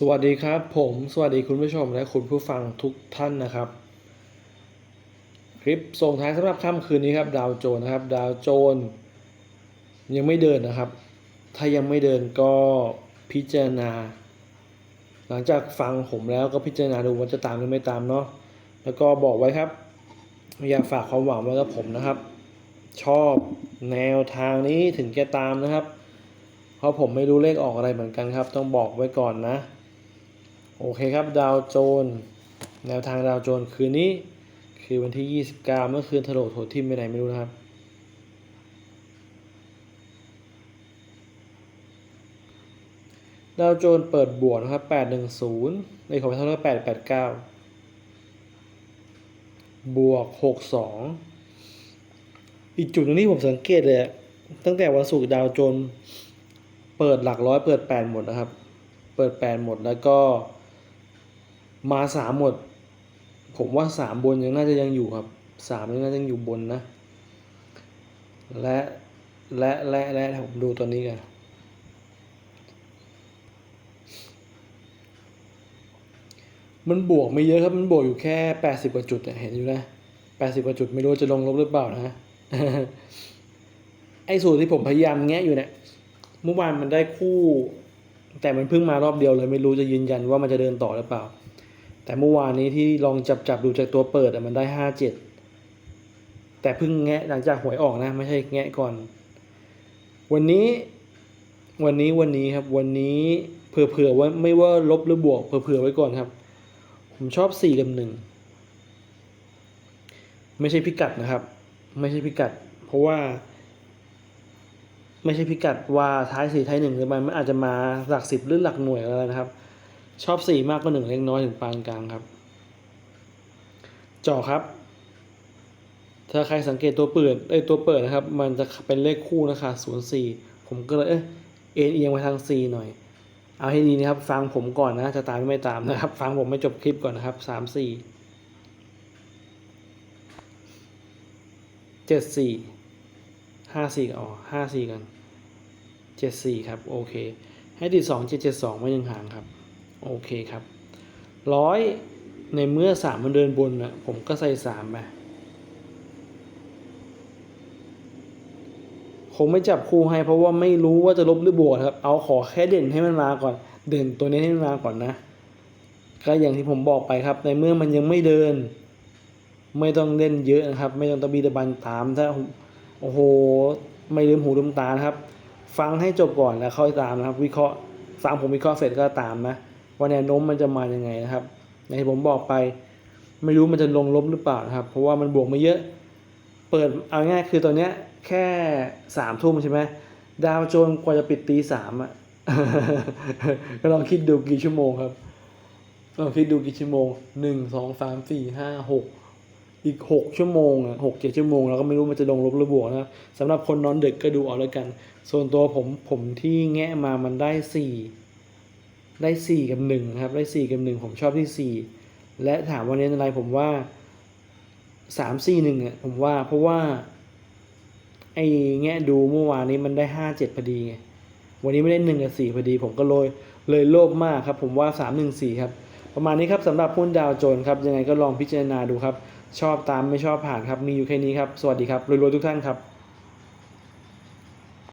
สวัสดีครับ ผมสวัสดีคุณผู้ชมและคุณผู้ฟังทุกท่านนะครับ คลิปส่งท้ายสำหรับค่ำคืนนี้ครับ ดาวโจน์นะครับ ดาวโจน์ยังไม่เดินนะครับ ถ้ายังไม่เดินก็พิจารณา หลังจากฟังผมแล้วก็พิจารณาดูว่าจะตามหรือไม่ตามเนาะแล้วก็บอกไว้ครับ อยากฝากความหวังไว้กับผมนะครับ ชอบแนวทางนี้ถึงแกตามนะครับเพราะผมไม่รู้เลขออกอะไรเหมือนกันครับ ต้องบอกไว้ก่อนนะ โอเคครับดาวโจน แนวทางดาวโจนคืนนี้ คือวันที่ 29 เมื่อคืนถล่มโถทิมไปไหนไม่รู้นะครับ ดาวโจนเปิดบวกนะครับ 810ในของเท่าไหร่889 บวก 62 อีกจุดนึงที่ผมสังเกตเลยตั้งแต่วันศุกร์ดาวโจน เปิดหลักร้อยเปิด 8 หมดนะครับ เปิด 8 หมดแล้วก็ มาสามหมด ผมว่าสามบนยังน่าจะยังอยู่ครับสามยังน่าจะยังอยู่บนนะ และและและและผมดูตัวนี้กันมันบวกไม่เยอะครับ มันบวกอยู่แค่แปดสิบกว่าจุดเห็นอยู่นะแปดสิบกว่าจุดไม่รู้จะลงลบหรือเปล่านะไอ้สูตรที่ผมพยายามแงะอยู่เนี่ยเมื่อวานมันได้คู่ แต่มันเพิ่งมารอบเดียวเลยไม่รู้จะยืนยันว่ามันจะเดินต่อหรือเปล่า แต่เมื่อวานนี้ที่ลองจับจับดูจากตัวเปิดมันได้ห้าเจ็ดแต่เพิ่งแงะหลังจากหวยออกนะ ไม่ใช่แงะก่อน วันนี้วันนี้วันนี้ครับ วันนี้เผื่อๆว่าไม่ว่าลบหรือบวกเผื่อๆไว้ก่อนครับ ผมชอบสี่กับหนึ่งไม่ใช่พิกัดนะครับ ไม่ใช่พิกัด เพราะว่า ไม่ใช่พิกัดว่าท้ายสี่ท้ายหนึ่งหรือมันมันอาจจะมาหลักสิบหรือหลักหน่วยอะไรนะครับ ชอบสี่มากกว่าหนึ่งเล็กน้อยถึงปานกลางครับจ่อครับ ถ้าใครสังเกตตัวเปิดเอ้ตัวเปิดนะครับ มันจะเป็นเลขคู่นะคะศูนย์สี่ผมก็เลยเอ้ยเอ็นเอียงไปทางสี่หน่อย เอาให้ดีนะครับฟังผมก่อนนะ จะตามไม่ตามนะครับ ฟังผมไม่จบคลิปก่อนนะครับสามสี่เจ็ดสี่ห้าสี่อ๋อห้าสี่กันเจ็ดสี่ครับ โอเค ให้ติดสองเจ็ดเจ็ดสองไม่ยังห่างครับ โอเคครับร้อยในเมื่อสามมันเดินบนนะผมก็ใส่สามไปคงไม่จับคู่ให้เพราะว่าไม่รู้ว่าจะลบหรือบวกครับ เอาขอแค่เด่นให้มันมาก่อน เด่นตัวนี้ให้มันมาก่อนนะ ก็อย่างที่ผมบอกไปครับ ในเมื่อมันยังไม่เดิน ไม่ต้องเล่นเยอะนะครับ ไม่ต้องตะบีตะบันตามถ้าโอ้โห ไม่ลืมหูลืมตานะครับ ฟังให้จบก่อนแล้วค่อยตามนะครับ วิเคราะห์ฟังผมวิเคราะห์เสร็จก็ตามนะ ว่าแนวโน้มมันจะมายังไงนะครับอย่างที่ผมบอกไป ไม่รู้มันจะลงลบหรือเปล่านะครับ เพราะว่ามันบวกมาเยอะ เปิดเอาง่ายคือตอนเนี้ยแค่สามทุ่มใช่ไหมดาวโจนกว่าจะปิดตีสามอะก็ลองคิดดูกี่ชั่วโมงครับลองคิดดูกี่ชั่วโมงหนึ่งสองสามสี่ห้าหกอีกหกชั่วโมงอะหกเจ็ดชั่วโมงแล้วก็ไม่รู้มันจะลงลบหรือบวกนะสำหรับคนนอนดึกก็ดูเอาแล้วกัน ส่วนตัวผมผมที่แงะมามันได้สี่ ได้สี่กับหนึ่งครับได้สี่กับหนึ่งผมชอบที่สี่และถามว่าเน้นอะไรผมว่าสามสี่หนึ่งอะผมว่าเพราะว่าไอ้แงะดูเมื่อวานนี้มันได้ห้าเจ็ดพอดีไงวันนี้ไม่ได้หนึ่งกับสี่พอดี ผมก็เลยเลยโลภมากครับ ผมว่าสามหนึ่งสี่ครับ ประมาณนี้ครับสำหรับหุ้นดาวโจนส์ครับ ยังไงก็ลองพิจารณาดูครับ ชอบตามไม่ชอบผ่านครับมีอยู่แค่นี้ครับ สวัสดีครับรวยๆทุกท่านครับ